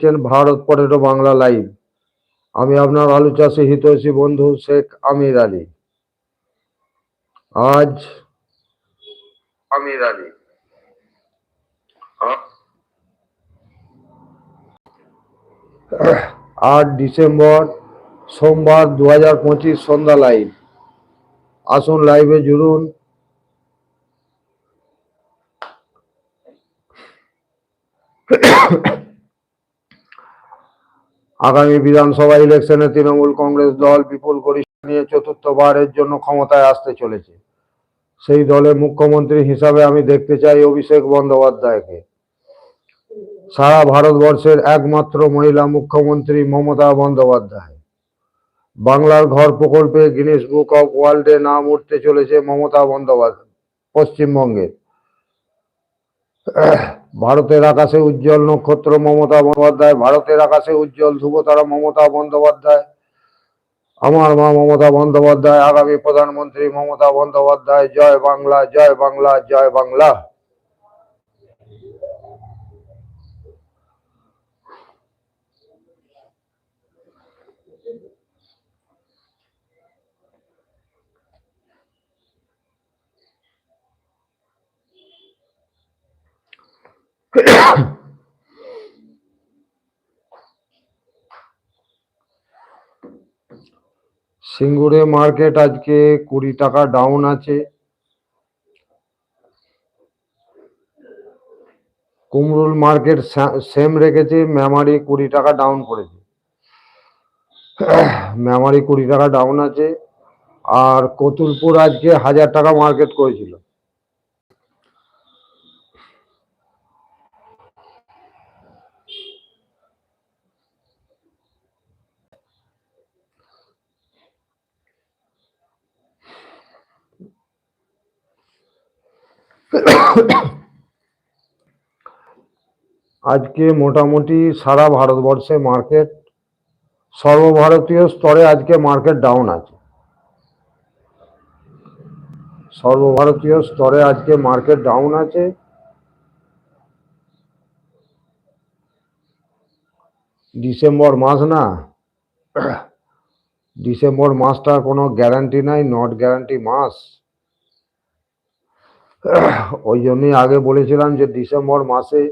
দেখছেন Bharat potato Bangla live. আমি আপনার আলু চাষি হিতৈষী বন্ধু শেখ আমির আলী। আজ আমির আলী। আট ডিসেম্বর সোমবার দু হাজার পঁচিশ সন্ধ্যা লাইভ। আসুন লাইভে জুড়ুন। আগামী বিধানসভা ইলেকশনে তৃণমূল কংগ্রেস দল বিপুল পরিসর নিয়ে চতুর্থবারের জন্য ক্ষমতায় আসতে চলেছে। সেই দলের মুখ্যমন্ত্রী হিসাবে আমি দেখতে চাই অভিষেক বন্দ্যোপাধ্যায়কে। সারা ভারতবর্ষের একমাত্র মহিলা মুখ্যমন্ত্রী মমতা বন্দ্যোপাধ্যায়। বাংলার ঘর প্রকল্পে গিনেস বুক অফ ওয়ার্ল্ডে নাম উঠতে চলেছে মমতা বন্দ্যোপাধ্যায়, পশ্চিমবঙ্গের। ভারতের আকাশে উজ্জ্বল নক্ষত্র মমতা বন্দ্যোপাধ্যায়, ভারতের আকাশে উজ্জ্বল ধ্রুবতারা মমতা বন্দ্যোপাধ্যায়, আমার মা মমতা বন্দ্যোপাধ্যায়, আগামী প্রধানমন্ত্রী মমতা বন্দ্যোপাধ্যায়, জয় বাংলা জয় বাংলা জয় বাংলা। সিঙ্গুরে মার্কেট আজকে কুড়ি টাকা ডাউন আছে। কুমরুল মার্কেট সেম রেখেছে, মেমারি কুড়ি টাকা ডাউন করেছে। মেমারি কুড়ি টাকা ডাউন আছে। আর কতুলপুর আজকে হাজার টাকা মার্কেট করেছিল। আজকে মোটামুটি সারা ভারতবর্ষে মার্কেট সর্বভারতীয় স্তরে আজকে মার্কেট ডাউন আছে। সর্বভারতীয় স্তরে আজকে মার্কেট ডাউন আছে। ডিসেম্বর মাস না, ডিসেম্বর মাসটা কোনো গ্যারান্টি নাই নট গ্যারান্টি মাস। ওই জন্যই আগে বলেছিলাম যে ডিসেম্বর মাসে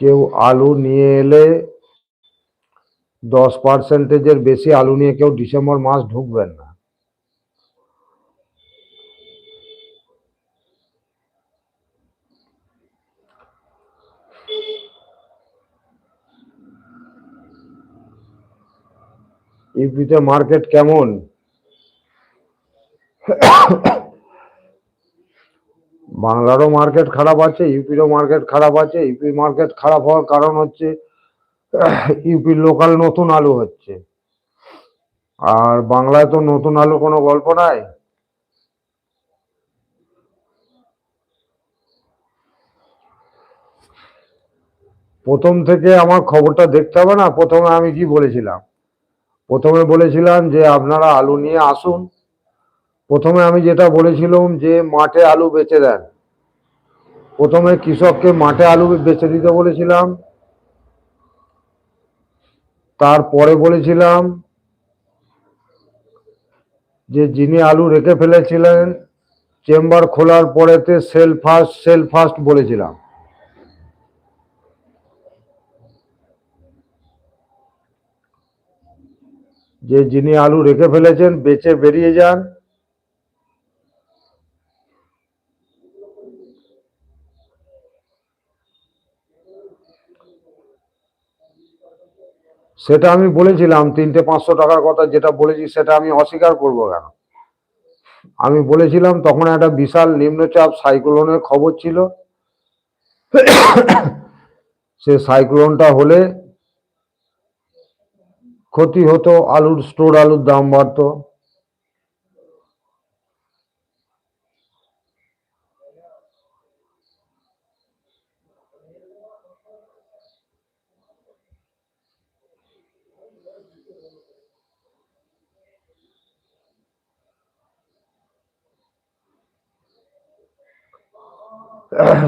কেউ আলু নিয়ে এলে দশ পার্সেন্টেজের বেশি আলু নিয়ে কেউ ডিসেম্বর মাস ঢুকবেন না। ইউপিতে মার্কেট কেমন? বাংলারও মার্কেট খারাপ আছে ইউপিরও মার্কেট খারাপ আছে। ইউপি মার্কেট খারাপ হওয়ার কারণ হচ্ছে ইউপির লোকাল নতুন আলু হচ্ছে। আর বাংলায় তো নতুন আলু কোনো গল্প নাই। প্রথম থেকে আমার খবরটা দেখতে হবে না, প্রথমে আমি কি বলেছিলাম? প্রথমে বলেছিলাম যে আপনারা আলু নিয়ে আসুন প্রথমে আমি যেটা বলেছিলাম যে মাঠে আলু বেচে দেন। প্রথমে কৃষককে মাঠে আলু বেচে দিতে বলেছিলাম। তারপরে বলেছিলাম যে যিনি আলু রেখে ফেলেছিলেন, চেম্বার খোলার পরেতে সেল ফার্স্ট সেল ফার্স্ট বলেছিলাম। যে যিনি আলু রেখে ফেলেছেন, বেচে বেরিয়ে যান। সেটা আমি বলেছিলাম, তিনটে পাঁচশো টাকার কথা যেটা বলেছি সেটা আমি অস্বীকার করব কেন? আমি বলেছিলাম তখন একটা বিশাল নিম্নচাপ সাইক্লোনের খবর ছিল। সে সাইক্লোনটা হলে ক্ষতি হতো, আলুর, স্টোর আলুর দাম বাড়তো।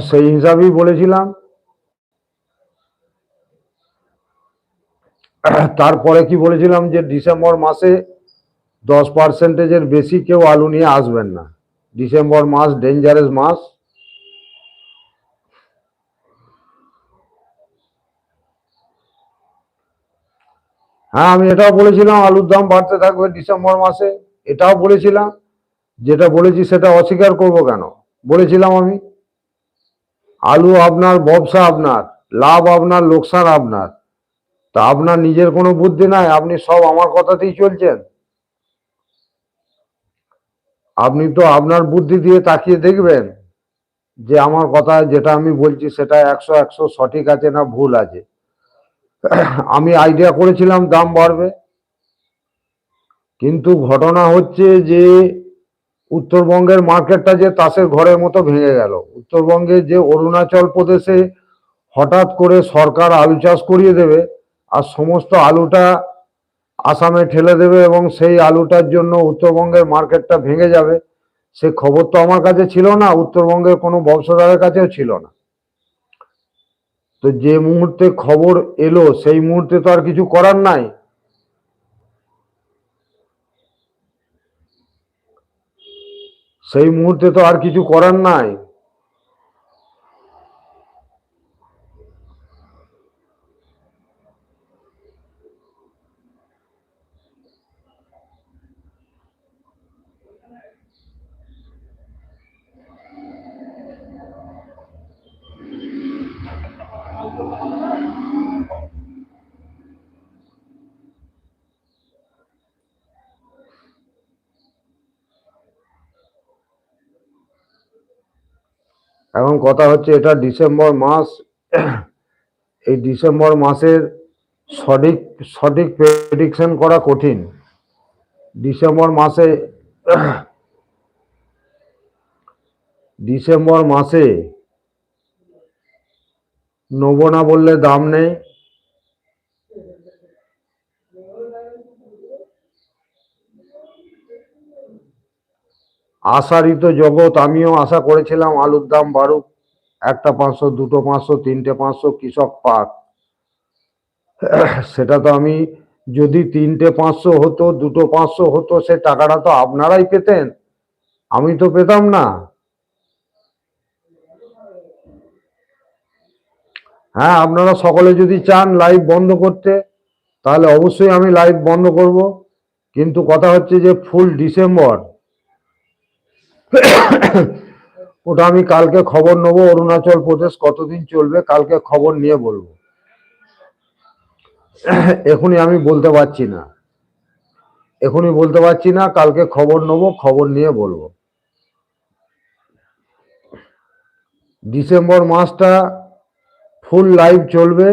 সেই হিসাবেই বলেছিলাম। তারপরে কি বলেছিলাম যে ডিসেম্বর মাসে দশ পার্সেন্টেজের বেশি কেউ আলু নিয়ে আসবেন না। ডিসেম্বর মাস ডেঞ্জারাস মাস। হ্যাঁ আমি এটাও বলেছিলাম আলুর দাম বাড়তে থাকবে ডিসেম্বর মাসে। এটাও বলেছিলাম। যেটা বলেছি সেটা অস্বীকার করব কেন? বলেছিলাম আমি। আলু আপনার, ব্যবসা আপনার, লাভ আপনার, লোকসান আপনার। তা আপনার নিজের কোনো বুদ্ধি নাই, আপনি সব আমার কথাতেই চলছেন। আপনি তো আপনার বুদ্ধি দিয়ে তাকিয়ে দেখবেন যে আমার কথা, যেটা আমি বলছি, সেটা একশো একশো সঠিক আছে না ভুল আছে। আমি আইডিয়া করেছিলাম, দাম বাড়বে। কিন্তু ঘটনা হচ্ছে যে উত্তরবঙ্গের মার্কেটটা যে তাসের ঘরের মতো ভেঙে গেল। উত্তরবঙ্গে যে অরুণাচল প্রদেশে হঠাৎ করে সরকার আলু চাষ করিয়ে দেবে আর সমস্ত আলুটা আসামে ঠেলে দেবে এবং সেই আলুটার জন্য উত্তরবঙ্গের মার্কেটটা ভেঙে যাবে, সে খবর তো আমার কাছে ছিল না, উত্তরবঙ্গের কোনো ব্যবসাদারের কাছেও ছিল না। তো যে মুহূর্তে খবর এলো, সেই মুহূর্তে তো আর কিছু করার নাই। সেই মুহূর্তে তো আর কিছু করার নাই। এখন কথা হচ্ছে এটা ডিসেম্বর মাস। এই ডিসেম্বর মাসের সঠিক সঠিক প্রেডিকশন করা কঠিন। ডিসেম্বর মাসে ডিসেম্বর মাসে নেব না বললে দাম নেই। আশারিত জগৎ, আমিও আশা করেছিলাম আলুর দাম বাড়ুক। একটা পাঁচশো, দুটো পাঁচশো, তিনটে পাঁচশো, কৃষক পাক। সেটা তো আমি, যদি তিনটে পাঁচশো হতো, দুটো পাঁচশো হতো, সে টাকাটা তো আপনারাই পেতেন। আমি তো পেতাম না। হ্যাঁ আপনারা সকলে যদি চান লাইভ বন্ধ করতে, তাহলে অবশ্যই আমি লাইভ বন্ধ করব। কিন্তু কথা হচ্ছে যে ফুল ডিসেম্বর ওটা আমি কালকে খবর নেব, অরুণাচল প্রদেশ কতদিন চলবে, কালকে খবর নিয়ে বলব। এখনই আমি বলতে পারছি না। এখনই বলতে পারছি না, কালকে খবর নেব, খবর নিয়ে বলব। ডিসেম্বর মাসটা ফুল লাইভ চলবে।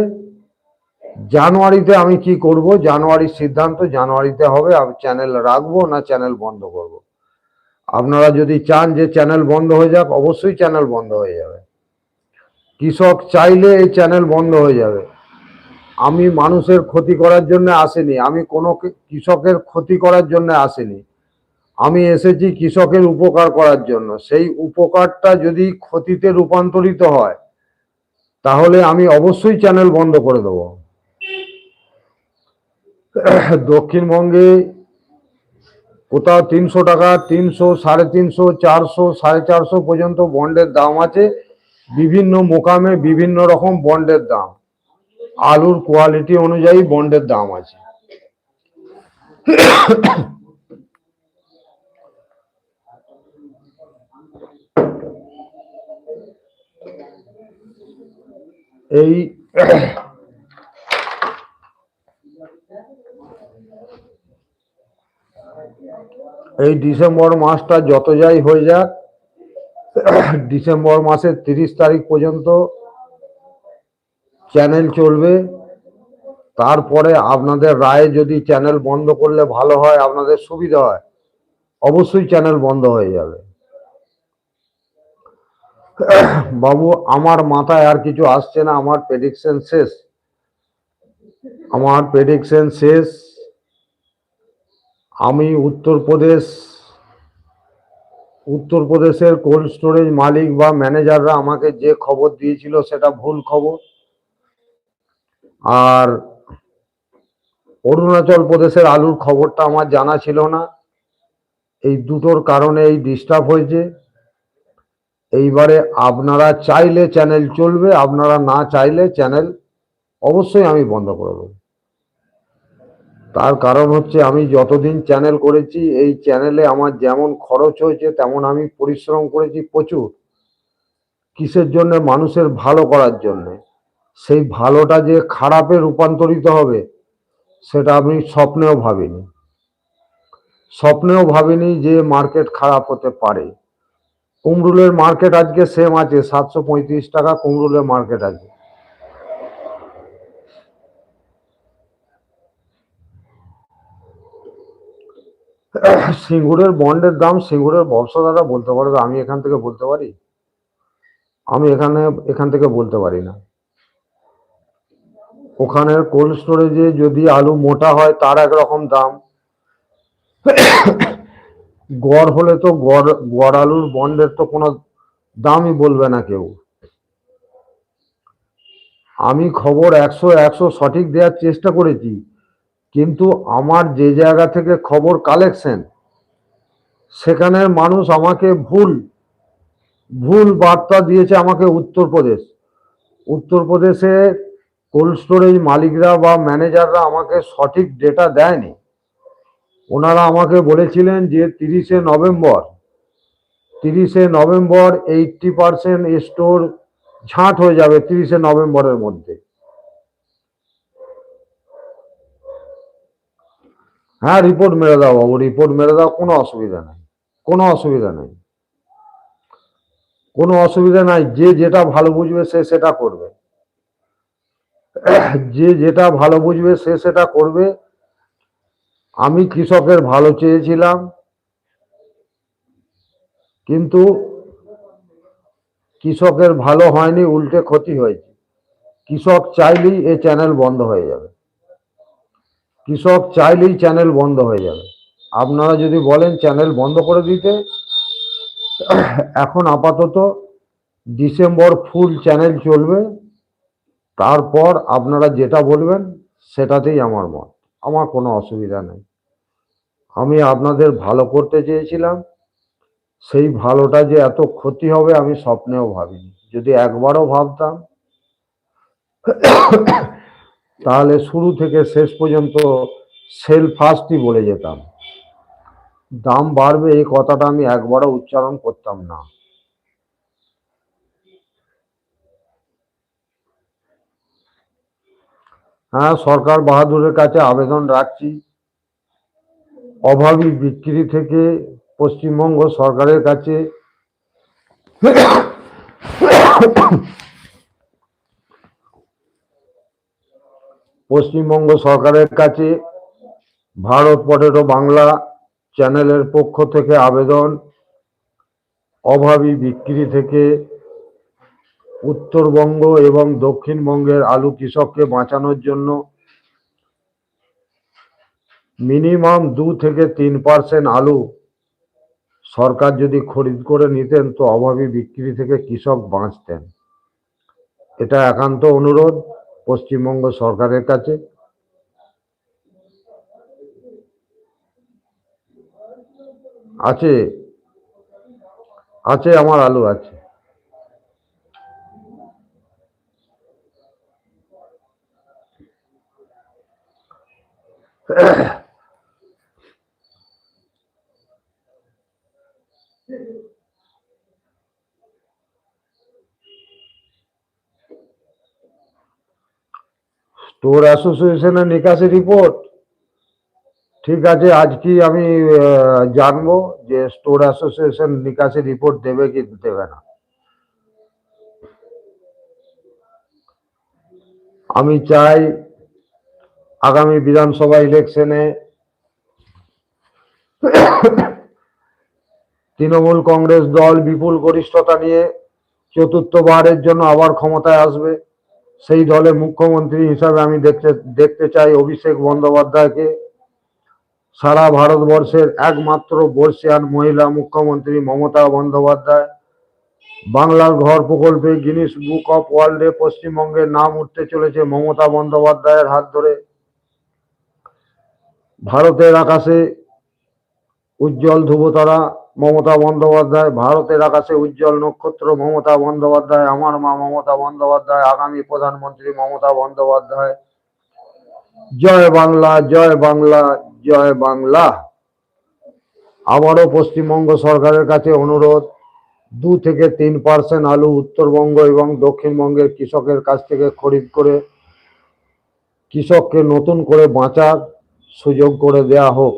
জানুয়ারিতে আমি কি করব? জানুয়ারির সিদ্ধান্ত, জানুয়ারিতে হবে, আমি চ্যানেল রাখব না চ্যানেল বন্ধ করব। আপনারা যদি চান যে চ্যানেল বন্ধ হয়ে যাক, অবশ্যই চ্যানেল বন্ধ হয়ে যাবে। কৃষক চাইলে এই চ্যানেল বন্ধ হয়ে যাবে। আমি মানুষের ক্ষতি করার জন্য আসিনি, আমি কোনো কৃষকের ক্ষতি করার জন্য আসিনি। আমি এসেছি কৃষকের উপকার করার জন্য। সেই উপকারটা যদি ক্ষতিতে রূপান্তরিত হয়, তাহলে আমি অবশ্যই চ্যানেল বন্ধ করে দেবো। দক্ষিণবঙ্গে কোথাও তিনশো টাকা, তিনশো, সাড়ে তিনশো, চারশো, সাড়ে চারশো পর্যন্ত বন্ডের দাম আছে। বিভিন্ন মোকামে বিভিন্ন রকম বন্ডের দাম। আলুর কোয়ালিটি অনুযায়ী বন্ডের দাম আছে। এই এই ডিসেম্বর মাসটা যত যাই হয়ে যাক, ডিসেম্বর মাসের তিরিশ তারিখ পর্যন্ত চ্যানেল চলবে। তারপরে আপনাদের রায়ে যদি চ্যানেল বন্ধ করলে ভালো হয়, আপনাদের সুবিধা হয়, অবশ্যই চ্যানেল বন্ধ হয়ে যাবে। বাবু, আমার মাথায় আর কিছু আসছে না, আমার প্রেডিকশন শেষ। আমার প্রেডিকশন শেষ। আমি উত্তরপ্রদেশ, উত্তরপ্রদেশের কোল্ড স্টোরেজ মালিক বা ম্যানেজাররা আমাকে যে খবর দিয়েছিল সেটা ভুল খবর। আর অরুণাচল প্রদেশের আলুর খবরটা আমার জানা ছিল না। এই দুটোর কারণে এই ডিস্টার্ব হয়েছে। এইবারে আপনারা চাইলে চ্যানেল চলবে, আপনারা না চাইলে চ্যানেল অবশ্যই আমি বন্ধ করে দেবো। তার কারণ হচ্ছে আমি যতদিন চ্যানেল করেছি, এই চ্যানেলে আমার যেমন খরচ হয়েছে, তেমন আমি পরিশ্রম করেছি প্রচুর। কিসের জন্য? মানুষের ভালো করার জন্য। সেই ভালোটা যে খারাপে রূপান্তরিত হবে, সেটা আমি স্বপ্নেও ভাবিনি। স্বপ্নেও ভাবিনি যে মার্কেট খারাপ হতে পারে। কুমরুলের মার্কেট আজকে সেম আছে, সাতশো পঁয়ত্রিশ টাকা কুমরুলের মার্কেট আছে সিঙ্গুরের বন্ডের দাম, সিঙ্গুরের ব্যবসাদাররা বলতে পারবে আমি এখান থেকে বলতে পারি? আমি এখানে, এখান থেকে বলতে পারি না। ওখানের কোল্ড স্টোরেজে যদি আলু মোটা হয়, তার একরকম দাম। গড় হলে তো গড় গড় আলুর বন্ডের তো কোনো দামই বলবে না কেউ। আমি খবর একশো একশো সঠিক দেওয়ার চেষ্টা করেছি। কিন্তু আমার যে জায়গা থেকে খবর কালেকশন সেখানের মানুষ আমাকে ভুল ভুল বার্তা দিয়েছে আমাকে উত্তরপ্রদেশ। উত্তরপ্রদেশে কোল্ড স্টোরেজ মালিকরা বা ম্যানেজাররা আমাকে সঠিক ডেটা দেয়নি। ওনারা আমাকে বলেছিলেন যে তিরিশে নভেম্বর তিরিশে নভেম্বর এইটটি পারসেন্ট স্টোর ঝাঁট হয়ে যাবে তিরিশে নভেম্বরের মধ্যে। হ্যাঁ রিপোর্ট মেরে দাও বাবু রিপোর্ট মেরে দাও, কোনো অসুবিধা নাই, কোনো অসুবিধা নেই। কোনো অসুবিধা নাই, যে যেটা ভালো বুঝবে সে সেটা করবে। যে যেটা ভালো বুঝবে সে সেটা করবে। আমি কৃষকের ভালো চেয়েছিলাম, কিন্তু কৃষকের ভালো হয়নি, উল্টে ক্ষতি হয়েছে। কৃষক চাইলেই এ চ্যানেল বন্ধ হয়ে যাবে। কৃষক চাইলেই চ্যানেল বন্ধ হয়ে যাবে। আপনারা যদি বলেন চ্যানেল বন্ধ করে দিতে, এখন আপাতত ডিসেম্বর ফুল চ্যানেল চলবে। তারপর আপনারা যেটা বলবেন সেটাতেই আমার মত। আমার কোনো অসুবিধা নেই। আমি আপনাদের ভালো করতে চেয়েছিলাম। সেই ভালোটা যে এত ক্ষতি হবে আমি স্বপ্নেও ভাবিনি। যদি একবারও ভাবতাম তাহলে শুরু থেকে শেষ পর্যন্ত সেল ফার্স্টই বলে যেতাম। দাম বাড়বে এই কথাটা আমি একবারও উচ্চারণ করতাম না। হ্যাঁ সরকার বাহাদুরের কাছে আবেদন রাখছি। অভাবী বিক্রি থেকে পশ্চিমবঙ্গ সরকারের কাছে পশ্চিমবঙ্গ সরকারের কাছে ভারত পটেটো বাংলা চ্যানেলের পক্ষ থেকে আবেদন। অভাবী বিক্রি থেকে উত্তরবঙ্গ এবং দক্ষিণবঙ্গের আলু কৃষককে বাঁচানোর জন্য মিনিমাম দু থেকে তিন পার্সেন্ট আলু সরকার যদি খরিদ করে নিতেন তো অভাবী বিক্রি থেকে কৃষক বাঁচতেন। এটা একান্ত অনুরোধ। পশ্চিমবঙ্গ সরকারের কাছে। আছে আছে আমার আলু আছে। স্টোর অ্যাসোসিয়েশনের নিকাশি রিপোর্ট ঠিক আছে, আজকে আমি জানব যে স্টোর অ্যাসোসিয়েশন নিকাশি রিপোর্ট দেবে কি দেবে না। আমি চাই আগামী বিধানসভা ইলেকশনে তৃণমূল কংগ্রেস দল বিপুল গরিষ্ঠতা নিয়ে চতুর্থবারের জন্য আবার ক্ষমতায় আসবে। সেই দলের মুখ্যমন্ত্রী হিসাবে আমি দেখতে দেখতে চাই অভিষেক বন্দ্যোপাধ্যায়কে। সারা ভারতবর্ষের একমাত্র বর্ষিয়ান মহিলা মুখ্যমন্ত্রী মমতা বন্দ্যোপাধ্যায়। বাংলার ঘর প্রকল্পে গিনিস বুক অফ ওয়ার্ল্ডে পশ্চিমবঙ্গের নাম উঠতে চলেছে মমতা বন্দ্যোপাধ্যায়ের হাত ধরে। ভারতের আকাশে উজ্জ্বল ধ্রুবতারা মমতা বন্দ্যোপাধ্যায়, ভারতের আকাশে উজ্জ্বল নক্ষত্র মমতা বন্দ্যোপাধ্যায়, আমার মা মমতা বন্দ্যোপাধ্যায়, আগামী প্রধানমন্ত্রী মমতা বন্দ্যোপাধ্যায়। জয় বাংলা জয় বাংলা জয় বাংলা। আবারও পশ্চিমবঙ্গ সরকারের কাছে অনুরোধ, দু থেকে তিন পার্সেন্ট আলু উত্তরবঙ্গ এবং দক্ষিণবঙ্গের কৃষকের কাছ থেকে খরিদ করে কৃষককে নতুন করে বাঁচার সুযোগ করে দেয়া হোক।